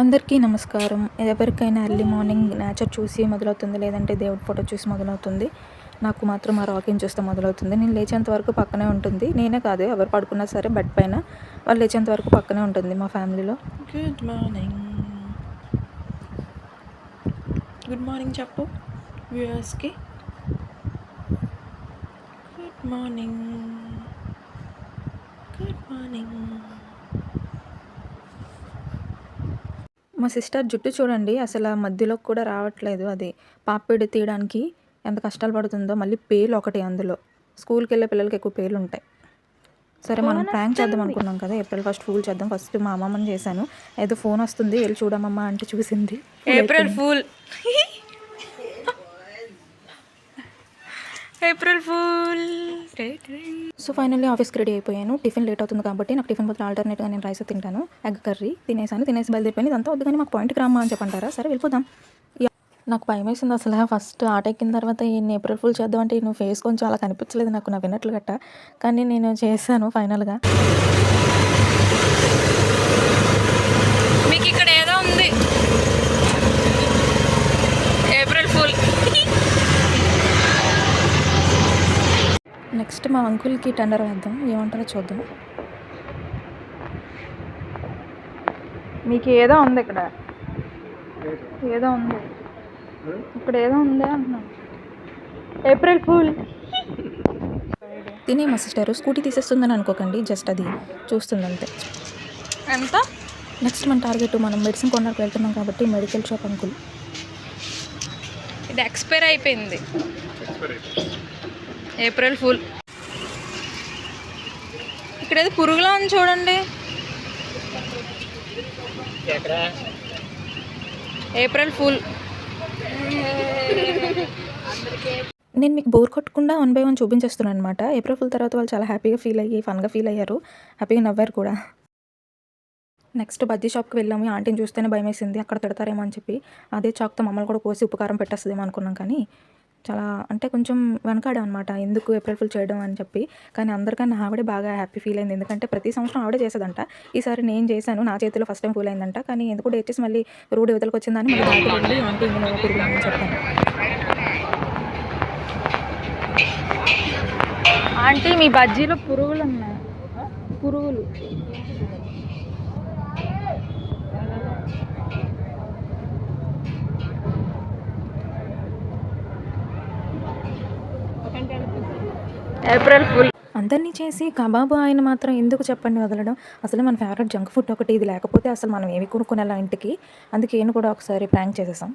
అందరికీ నమస్కారం. ఎవరికైనా ఎర్లీ మార్నింగ్ నేచర్ చూసి మొదలవుతుంది లేదంటే దేవుడి ఫోటో చూసి మొదలవుతుంది నాకు మాత్రం ఆ రాకింగ్ చూస్తే మొదలవుతుంది. నేను లేచేంత వరకు పక్కనే ఉంటుంది. నేనే కాదు ఎవరు పడుకున్నా సరే బెడ్ పైన వాళ్ళు లేచేంత వరకు పక్కనే ఉంటుంది మా ఫ్యామిలీలో. గుడ్ మార్నింగ్ గుడ్ మార్నింగ్ చెప్పు వ్యూయర్స్కి గుడ్ మార్నింగ్ గుడ్ మార్నింగ్ మా సిస్టర్ జుట్టు చూడండి అసలు ఆ మధ్యలోకి కూడా రావట్లేదు అది. పాపిడి తీయడానికి ఎంత కష్టాలు పడుతుందో మళ్ళీ పేలు ఒకటి అందులో. స్కూల్కి వెళ్ళే పిల్లలకి ఎక్కువ పేలు ఉంటాయి సరే మనం ప్రాంక్ చేద్దాం అనుకున్నాం కదా ఏప్రిల్ ఫస్ట్ ఫూల్ చేద్దాం. ఫస్ట్ మా అమ్మమ్మని చేశాను. ఏదో ఫోన్ వస్తుంది వెళ్ళి చూడమమ్మా అంటే చూసింది. April fool. April fool. So finally ఆఫీస్కి రెడీ అయిపోయాను. టిఫిన్ లేట్ అవుతుంది కాబట్టి నాకు టిఫిన్ బదులు ఆల్టర్నేట్గా నేను రైస్ తింటాను. ఎగ్ కర్రీ తినేసాను తినేసి బయలుదేరిపోయింది. ఇదంతా వద్దు కానీ మాకు పాయింట్కి రామ్మా అని చెప్పంటారా? సరే వెళ్ళిపోదాం. నాకు భయం వేసింది అసలు. ఫస్ట్ ఆట ఎక్కిన తర్వాత ఈ ఏప్రిల్ ఫుల్ చేద్దాం అంటే నువ్వు ఫేస్ కొంచెం అలా కనిపించలేదు నాకు నా విన్నట్లు గట్ట. కానీ నేను చేశాను ఫైనల్గా మీకు ఇక్కడ ఏదో ఉంది ఏప్రిల్ ఫుల్ నెక్స్ట్ మా అంకుల్కి టెండర్ వేద్దాం. ఏమంటారో చూద్దాం. మీకు ఏదో ఉంది ఇక్కడ. ఏదో ఉంది. ఇక్కడ ఏదో ఉంది అంటున్నాను ఏప్రిల్ ఫుల్. తినే మా సిస్టర్ స్కూటీ తీసేస్తుందని అనుకోకండి జస్ట్ అది చూస్తుంది అంతే ఎంత? నెక్స్ట్ మన టార్గెట్ మనం మెడిసిన్ కొనడానికి వెళ్తున్నాం కాబట్టి మెడికల్ షాప్ అంకుల్. ఇది ఎక్స్పైర్ అయిపోయింది. April fool. ఇక్కడ ఏదో పురుగులా ఉంది చూడండి. April fool. నేను మీకు బోర్ కొట్టకుండా వన్ బై వన్ చూపించేస్తున్నాను అనమాట ఏప్రిల్ ఫుల్ తర్వాత వాళ్ళు చాలా హ్యాపీగా ఫీల్ అయ్యి ఫన్గా ఫీల్ అయ్యారు. హ్యాపీగా నవ్వారు కూడా. నెక్స్ట్ బజ్జీ షాప్కి వెళ్ళాము. ఆంటీని చూస్తేనే భయం వేసింది అక్కడ తిడతారేమో అని చెప్పి. అదే చాక్తో మమ్మల్ని కూడా కోసి ఉపకారం పెట్టేస్తుందేమో అనుకున్నాం కానీ చాలా అంటే కొంచెం వెనకాడే అనమాట ఎందుకు ఏప్రిల్ ఫుల్ చేయడం అని చెప్పి. కానీ అందరికన్నా ఆవిడే బాగా హ్యాపీ ఫీల్ అయింది. ఎందుకంటే ప్రతి సంవత్సరం ఆవిడే చేసేదంట. ఈసారి నేను చేశాను. నా చేతిలో ఫస్ట్ టైం ఫుల్ అయిందంట. కానీ ఎందుకు డేట్ చేసి మళ్ళీ రోడ్ ఇవతలకు వచ్చిందని మళ్ళీ ఆంటీ ఇందులో చెప్పాను. ఆంటీ మీ బజ్జీలో పురుగులు ఉన్నాయి. పురుగులు. ఏప్రిల్ ఫుల్ అందరినీ చేసి కబాబు ఆయన మాత్రం ఎందుకు చెప్పండి వదలడం? అసలు మన ఫేవరెట్ జంక్ ఫుడ్ ఒకటి ఇది లేకపోతే అసలు మనం ఏమి కొనుక్కునేలా ఇంటికి? అందుకే నేను కూడా ఒకసారి ప్రాంక్ చేసేసాం.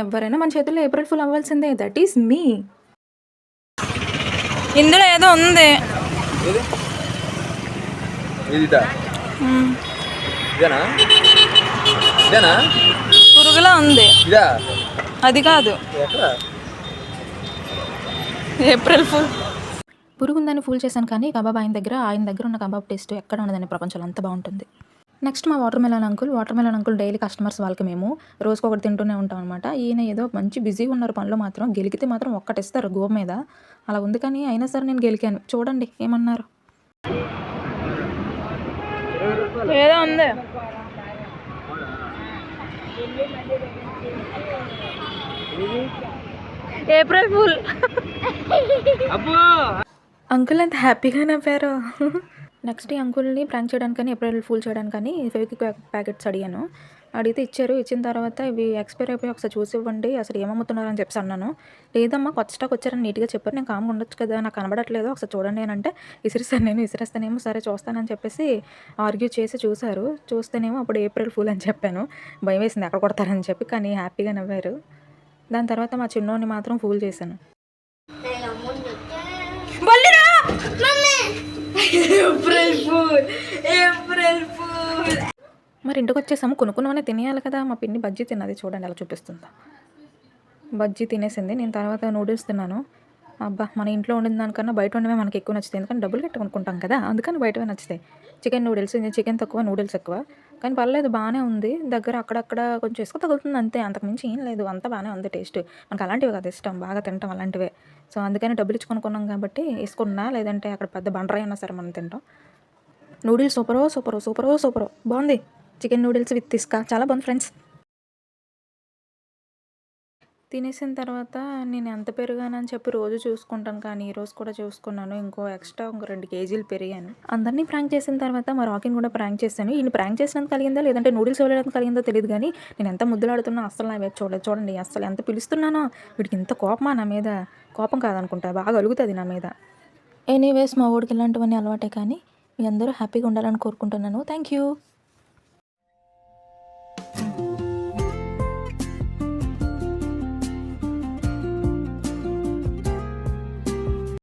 ఎవరైనా మన చేతుల్లో ఏప్రిల్ ఫుల్ అవ్వాల్సిందే. దట్ ఈస్ మీ ఇందులో ఏదో ఉంది. పురుగులా ఉంది. ఇదా? అది కాదు. ఏప్రిల్ ఫుల్ పురుగుందని ఫుల్ చేశాను కానీ కబాబ్ ఆయన దగ్గర ఆయన దగ్గర ఉన్న కబాబ్ టేస్ట్ ఎక్కడ ఉండదని ప్రపంచంలో అంత బాగుంటుంది. నెక్స్ట్ మా watermelon uncle watermelon uncle daily customers వాళ్ళకి మేము రోజుకి ఒకటి తింటూనే ఉంటాం అనమాట ఈయన ఏదో మంచి బిజీగా ఉన్నారు పనిలో మాత్రం గెలికితే మాత్రం ఒక్కటి ఇస్తారు గోవ మీద. అలా ఉంది కానీ అయినా సరే నేను గెలికాను. చూడండి ఏమన్నారు. ఏదో ఉంది. April full. అంకుల్ అంత హ్యాపీగా నవ్వారు. నెక్స్ట్ ఈ అంకుల్ని ప్రాంక్ చేయడానికని ఏప్రిల్ ఫుల్ కానీ ఫెవిక్విక్ ప్యాకెట్స్ అడిగాను. అడిగితే ఇచ్చారు. ఇచ్చిన తర్వాత ఇవి ఎక్స్పైర్ అయిపోయి ఒకసారి చూసి ఇవ్వండి. అసలు ఏమమ్ముతున్నారని చెప్పి అన్నాను. లేదమ్మా కొత్త స్టాక్ వచ్చారని నీట్గా చెప్పారు. నేను కామ్ ఉండొచ్చు కదా నాకు కనబడట్లేదు. ఒకసారి చూడండి అని అంటే విసిరిస్తాను నేను విసిరేస్తానేమో సరే చూస్తానని చెప్పేసి ఆర్గ్యూ చేసి చూశారు. చూస్తేనేమో అప్పుడు ఏప్రిల్ ఫుల్ అని చెప్పాను. భయం వేసింది ఎక్కడ కొడతారని చెప్పి కానీ హ్యాపీగా నవ్వారు. దాని తర్వాత మా చిన్నోని మాత్రం ఫూల్ చేశాను. ఏప్రిల్ ఏప్రిల్ మరి ఇంటికి వచ్చేసాము కొనుక్కున్నవనే తినేయాలి కదా. మా పిన్ని బజ్జీ తిన్నది చూడండి అలా చూపిస్తుందా. బజ్జీ తినేసింది. నేను తర్వాత నూడిల్స్ తిన్నాను. అబ్బా మన ఇంట్లో ఉండిన దానికన్నా బయట ఉండమే మనకి ఎక్కువ నచ్చుతాయి. ఎందుకంటే డబ్బులు కట్టి కొనుక్కుంటాం కదా అందుకని బయటవే నచ్చుతాయి. చికెన్ నూడిల్స్ చికెన్ తక్కువ నూడిల్స్ ఎక్కువ. కానీ పర్లేదు బాగానే ఉంది. దగ్గర అక్కడక్కడ కొంచెం ఇసుక తగులుతుంది అంతే. అంతకుమించి ఏం లేదు. అంతా బాగానే ఉంది టేస్ట్ మనకు అలాంటివి కదా ఇష్టం. బాగా తింటాం అలాంటివే. సో అందుకని డబ్బులు ఇచ్చి కొనుక్కున్నాం కాబట్టి వేసుకున్నా. లేదంటే అక్కడ పెద్ద బండరాయి అయినా సరే మనం తింటాం. నూడిల్స్ సూపరో సూపరో సూపరో సూపరో. బాగుంది. చికెన్ నూడిల్స్ విత్ ఇసుక చాలా బాగుంది ఫ్రెండ్స్ తినేసిన తర్వాత నేను ఎంత పెరిగానని చెప్పి రోజు చూసుకుంటాను కానీ ఈరోజు కూడా చూసుకున్నాను. ఇంకో ఎక్స్ట్రా ఇంకో రెండు కేజీలు పెరిగాను. అందరినీ ప్రాంక్ చేసిన తర్వాత మా రాకిన్ కూడా ప్రాంక్ చేశాను. ఈయన ప్రాంక్ చేసినందుకు కలిగిందా లేదంటే నూడిల్స్ ఇవ్వడానికి కలిగిందో తెలియదు కానీ నేను ఎంత ముద్దులాడుతున్నా అస్సలు నా వైపు చూడలేదు. చూడండి అస్సలు ఎంత పిలుస్తున్నానో. వీడికి ఇంత కోపమా నా మీద? కోపం కాదనుకుంటా. బాగా అలుగుతుంది నా మీద. ఎనీవేస్ మా ఊడికి ఇలాంటివన్నీ అలవాటే కానీ మీ అందరూ హ్యాపీగా ఉండాలని కోరుకుంటున్నాను. Thank you